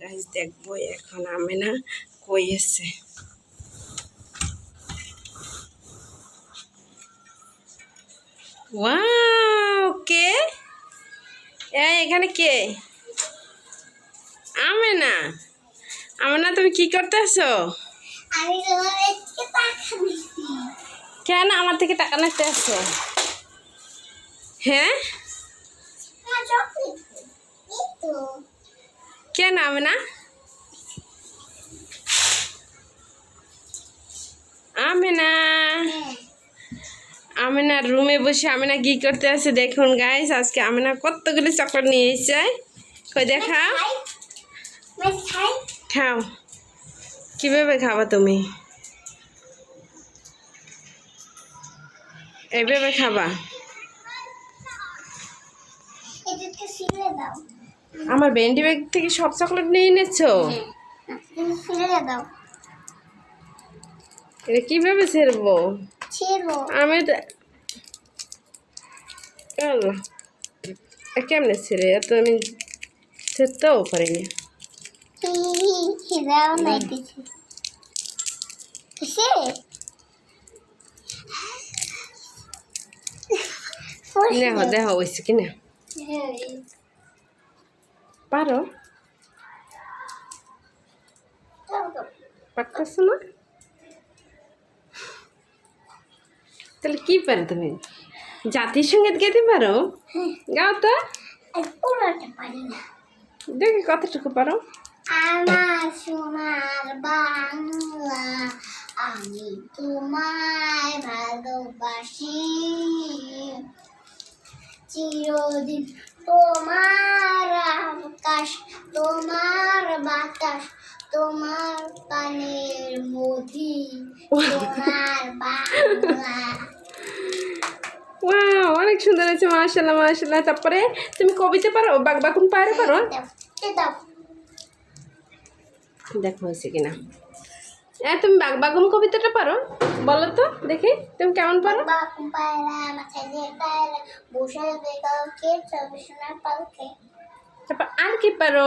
গাছ দেখব এখন আমি না কই এসে ওয়াও কে এই এখানে কে? আমে না আমে না তুমি কি করতেছো কেন আমার থেকে টাকা নিতে আসছো? হ্যাঁ আমার চকলেট এই তো কেন আমি না আমি না হ্যাঁ আমি না রুমে বসে আমি না কি করতে আছে দেখুন গাইস আজকে আমি না কতগুলি চকলেট নিয়ে এসেছে। কই দেখা খাও। কীভাবে খাবা তুমি? এভাবে খাবা। দাও। আমার ভেন্ডি ব্যাগ থেকে সব চকলেট নিয়ে এনেছো? এটা কীভাবে ছেড়বো? আমি তো কেমনে ছেড়ে? এত আমি ছেড়তেও পারিনি। দেখো দেখো হয়েছে কিনা পারো? পারতেছো না? তাহলে কি পারো তুমি? জাতীয় সংগীত গাইতে পারো? গাও তো। দেখি কতটুকু পারো। আমার সোনার বাংলা, আমি তোমায় ভালোবাসি। চিরদিন তোমার বাতাস তোমার কানের মধি সোনার বাংলা। ওয়াও অনেক সুন্দর আছে মাশাল্লাহ মাশাল্লাহ তারপরে তুমি কবিতা পারো বাক বাকুন পারো? পারো দেখো হয়েছে কিনা। হ্যাঁ তুমি বাগ বাগুন কবিতাটা পারো? বলো তো দেখি তুমি কেমন পারো? তারপর আর কি পারো?